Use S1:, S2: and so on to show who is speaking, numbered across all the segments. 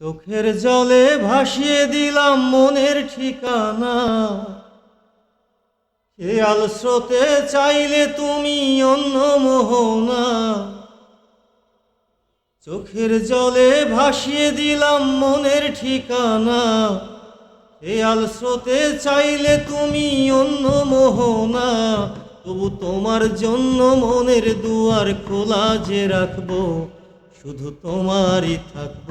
S1: চোখের জলে ভাসিয়ে দিলাম মনের ঠিকানা। খেয়াল স্রোতে চাইলে তুমি অন্য মোহনা। চোখের জলে ভাসিয়ে দিলাম মনের ঠিকানা। খেয়াল স্রোতে চাইলে তুমি অন্য মোহনা। তবু তোমার জন্য মনের দুয়ার খোলা যে রাখব, শুধু তোমারই থাকব।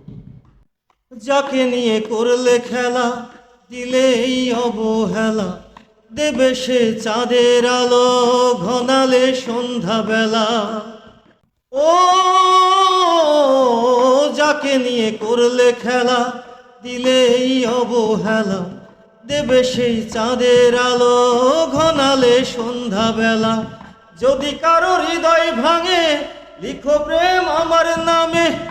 S1: যাকে নিয়ে করলে খেলা, দিলেই অবহেলা। দেবে সে চাঁদের আলো, ঘনালে সন্ধ্যাবেলা। ও, যাকে নিয়ে করলে খেলা, দিলেই অবহেলা। দেবে সেই চাঁদের আলো, ঘনালে সন্ধ্যাবেলা। যদি কারও হৃদয় ভাঙে, লিখো প্রেম আমার নামে।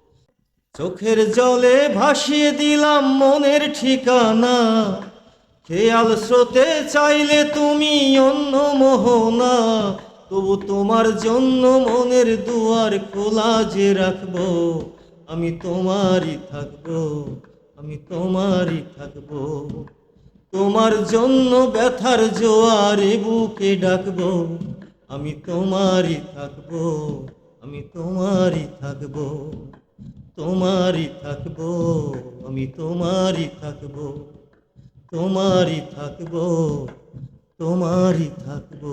S1: চোখের জলে ভাসিয়ে দিলাম মনের ঠিকানা। খেয়াল স্রোতে চাইলে তুমি অন্য মোহনা। তবু তোমার জন্য মনের দুয়ার খোলা যে রাখব, আমি তোমারই থাকব, আমি তোমারই থাকব। তোমার জন্য ব্যথার জোয়ারে বুকে ডাকবো, আমি তোমারই থাকব, আমি তোমারই থাকব। তোমারই থাকব আমি তোমারই থাকব তোমারই থাকব তোমারই থাকব।